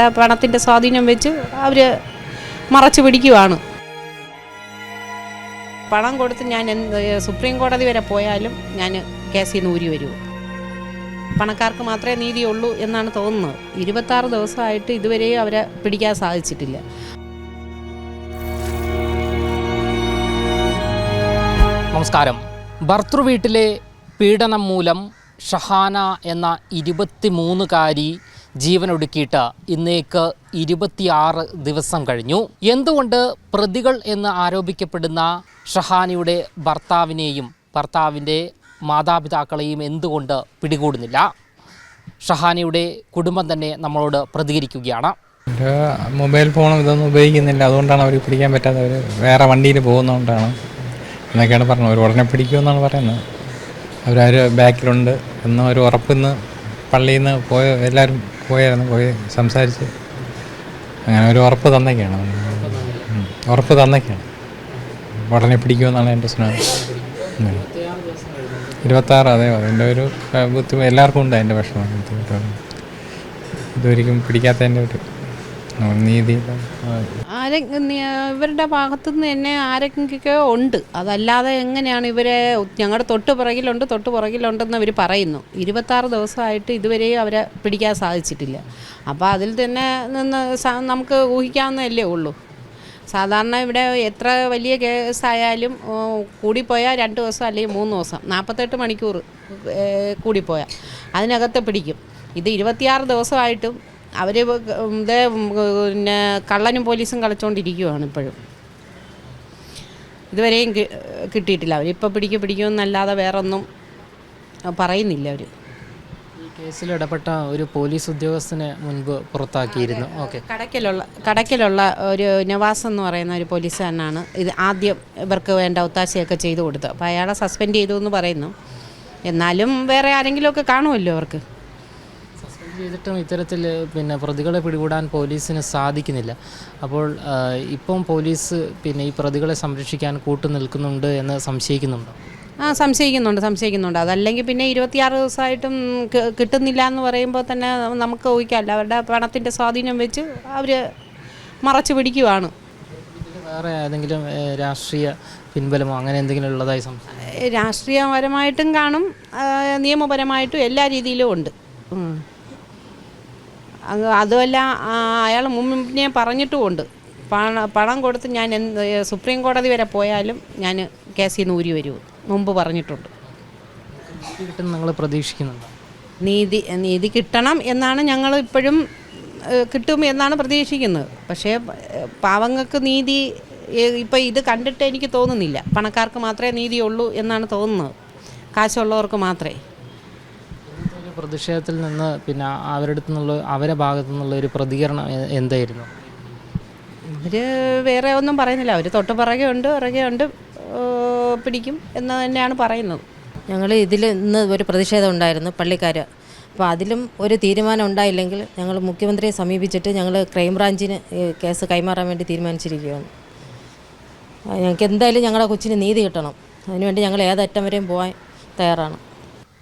അവരുടെ പണത്തിന്റെ സ്വാധീനം വെച്ച് അവർ മറച്ചു പിടിക്കുവാണ്. പണം കൊടുത്ത് ഞാൻ എന്ത് സുപ്രീം കോടതി വരെ പോയാലും ഞാൻ കേസിൽ നിന്ന് ഊരി വരുമോ പണക്കാർക്ക് മാത്രമേ നീതിയുള്ളൂ എന്നാണ് തോന്നുന്നത്. ഇരുപത്താറ് ദിവസമായിട്ട് ഇതുവരെയും അവരെ പിടിക്കാൻ സാധിച്ചിട്ടില്ല. നമസ്കാരം. ഭർത്തൃവീട്ടിലെ പീഡനം മൂലം ഷഹാന എന്ന ഇരുപത്തിമൂന്നുകാരി ജീവനൊടുക്കിയിട്ട് ഇന്നേക്ക് ഇരുപത്തിയാറ് ദിവസം കഴിഞ്ഞു. എന്തുകൊണ്ട് പ്രതികൾ എന്ന് ആരോപിക്കപ്പെടുന്ന ഷഹാനിയുടെ ഭർത്താവിനെയും ഭർത്താവിന്റെ മാതാപിതാക്കളെയും എന്തുകൊണ്ട് പിടികൂടുന്നില്ല? ഷഹാനിയുടെ കുടുംബം തന്നെ നമ്മളോട് പ്രതികരിക്കുകയാണ്. മൊബൈൽ ഫോണും ഇതൊന്നും ഉപയോഗിക്കുന്നില്ല. അതുകൊണ്ടാണ് അവർ പിടിക്കാൻ പറ്റാത്തവർ വേറെ വണ്ടിയിൽ പോകുന്നതുകൊണ്ടാണ് എന്നൊക്കെയാണ് പറഞ്ഞത്. അവർ ഉടനെ പിടിക്കുമെന്നാണ് പറയുന്നത്. അവരവർ ബാക്കിലുണ്ട് എന്ന് ഉറപ്പിന്ന് പള്ളിയിൽ നിന്ന് പോയ എല്ലാവരും പോയായിരുന്നു പോയി സംസാരിച്ച്. അങ്ങനെ ഒരു ഉറപ്പ് തന്നൊക്കെയാണ്. ഉറപ്പ് തന്നൊക്കെയാണ് ഉടനെ പിടിക്കുമെന്നാണ് എന്റെ സ്നേഹം. ഇരുപത്താറ് അതെ അതിന്റെ ഒരു ബുദ്ധിമുട്ട് എല്ലാവർക്കും ഉണ്ട് അതിന്റെ വിഷമം ബുദ്ധിമുട്ട് ഇതൊരിക്കും പിടിക്കാത്തതിന്റെ ഒരു ഇവരുടെ ഭാഗത്തുനിന്ന് തന്നെ ആരെങ്കിലൊക്കെ ഉണ്ട്. അതല്ലാതെ എങ്ങനെയാണ് ഇവരെ ഞങ്ങളുടെ തൊട്ട് പുറകിലുണ്ട് തൊട്ട് പുറകിലുണ്ടെന്ന് അവർ പറയുന്നു. ഇരുപത്താറ് ദിവസമായിട്ട് ഇതുവരെയും അവരെ പിടിക്കാൻ സാധിച്ചിട്ടില്ല. അപ്പോൾ അതിൽ തന്നെ നിന്ന് നമുക്ക് ഊഹിക്കാവുന്നതല്ലേ ഉള്ളൂ. സാധാരണ ഇവിടെ എത്ര വലിയ കേസായാലും കൂടിപ്പോയാൽ രണ്ട് ദിവസം അല്ലെങ്കിൽ മൂന്ന് ദിവസം. നാൽപ്പത്തെട്ട് മണിക്കൂർ കൂടിപ്പോയാൽ. അതിനകത്ത് പിടിക്കും. ഇത് ഇരുപത്തിയാറ് ദിവസമായിട്ടും അവർ ഇത് പിന്നെ കള്ളനും പോലീസും കളിച്ചുകൊണ്ടിരിക്കുകയാണ് ഇപ്പോഴും. ഇതുവരെയും കിട്ടിയിട്ടില്ല. അവരിപ്പോൾ പിടിക്കും പിടിക്കുമെന്നല്ലാതെ വേറൊന്നും പറയുന്നില്ല അവർ ഈ കേസിൽ ഇടപെട്ട ഒരു പോലീസ് ഉദ്യോഗസ്ഥനെ മുൻപ് പുറത്താക്കിയിരുന്നു. ഓക്കെ. കടക്കലുള്ള കടക്കലുള്ള ഒരു നവാസ് എന്ന് പറയുന്ന ഒരു പോലീസ് പോലീസുകാരനാണ് ഇത് ആദ്യം ഇവർക്ക് വേണ്ട ഒത്താശയൊക്കെ ചെയ്തു കൊടുത്തത്. അപ്പോൾ അയാളെ സസ്പെൻഡ് ചെയ്തു എന്ന് പറയുന്നു. എന്നാലും വേറെ ആരെങ്കിലുമൊക്കെ കാണുമല്ലോ അവർക്ക്. ചെയ്തിട്ടും ഇത്തരത്തിൽ പിന്നെ പ്രതികളെ പിടികൂടാൻ പോലീസിന് സാധിക്കുന്നില്ല. അപ്പോൾ ഇപ്പം പോലീസ് പിന്നെ ഈ പ്രതികളെ സംരക്ഷിക്കാൻ കൂട്ടു നിൽക്കുന്നുണ്ട് എന്ന് സംശയിക്കുന്നുണ്ടോ? ആ സംശയിക്കുന്നുണ്ട് സംശയിക്കുന്നുണ്ട്. അതല്ലെങ്കിൽ പിന്നെ ഇരുപത്തിയാറ് ദിവസമായിട്ടും കിട്ടുന്നില്ല എന്ന് പറയുമ്പോൾ തന്നെ നമുക്ക് ഊഹിക്കാമല്ലോ. അവരുടെ പണത്തിന്റെ സ്വാധീനം വെച്ച് അവർ മറച്ചു പിടിക്കുവാണ്. വേറെ ഏതെങ്കിലും രാഷ്ട്രീയ പിൻബലമോ അങ്ങനെ എന്തെങ്കിലും ഉള്ളതായി സംശയം? രാഷ്ട്രീയപരമായിട്ടും കാണും നിയമപരമായിട്ടും എല്ലാ രീതിയിലും ഉണ്ട്. അതുമല്ല അയാൾ മുന്നേ പറഞ്ഞിട്ടുമുണ്ട്. പണ പണം കൊടുത്ത് ഞാൻ എന്ത് സുപ്രീം കോടതി വരെ പോയാലും ഞാൻ കേസിൽ നിന്ന് ഊരി വരുമോ മുമ്പ് പറഞ്ഞിട്ടുണ്ട്. കിട്ടും നിങ്ങൾ പ്രതീക്ഷിക്കുന്നുണ്ട്? നീതി നീതി കിട്ടണം എന്നാണ് ഞങ്ങൾ ഇപ്പോഴും കിട്ടും എന്നാണ് പ്രതീക്ഷിക്കുന്നത്. പക്ഷേ പാവങ്ങൾക്ക് നീതി ഇപ്പോൾ ഇത് കണ്ടിട്ട് എനിക്ക് തോന്നുന്നില്ല. പണക്കാർക്ക് മാത്രമേ നീതിയുള്ളൂ എന്നാണ് തോന്നുന്നത്. കാശുള്ളവർക്ക് മാത്രമേ. പ്രതിഷേധത്തിൽ നിന്ന് പിന്നെ അവരുടെ നിന്നുള്ള അവരെ ഭാഗത്തു നിന്നുള്ള ഒരു പ്രതികരണം എന്തായിരുന്നു? അവർ വേറെ ഒന്നും പറയുന്നില്ല. അവർ തൊട്ട് പിറകെ ഉണ്ട് പിറകെ ഉണ്ട് പിടിക്കും എന്ന് തന്നെയാണ് പറയുന്നത്. ഞങ്ങൾ ഇതിൽ ഇന്ന് ഒരു പ്രതിഷേധം ഉണ്ടായിരുന്നു പള്ളിക്കാർ അപ്പോൾ അതിലും ഒരു തീരുമാനം ഉണ്ടായില്ലെങ്കിൽ ഞങ്ങൾ മുഖ്യമന്ത്രിയെ സമീപിച്ചിട്ട് ഞങ്ങൾ ക്രൈംബ്രാഞ്ചിന് കേസ് കൈമാറാൻ വേണ്ടി തീരുമാനിച്ചിരിക്കുകയാണ്. ഞങ്ങൾക്ക് എന്തായാലും ഞങ്ങളുടെ കൊച്ചിന് നീതി കിട്ടണം. അതിനുവേണ്ടി ഞങ്ങൾ ഏതറ്റം വരെയും പോകാൻ തയ്യാറാണ്.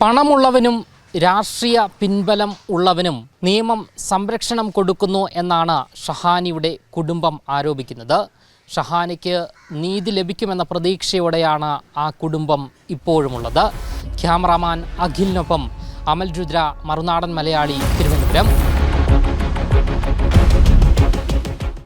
പണമുള്ളവനും രാഷ്ട്രീയ പിൻബലം ഉള്ളവനും നിയമം സംരക്ഷണം കൊടുക്കുന്നു എന്നാണ് ഷഹാനിയുടെ കുടുംബം ആരോപിക്കുന്നത്. ഷഹാനിക്ക് നീതി ലഭിക്കുമെന്ന പ്രതീക്ഷയോടെയാണ് ആ കുടുംബം ഇപ്പോഴുമുള്ളത്. ക്യാമറാമാൻ അഖിലിനൊപ്പം അമൽ രുദ്ര മറുനാടൻ മലയാളി തിരുവനന്തപുരം.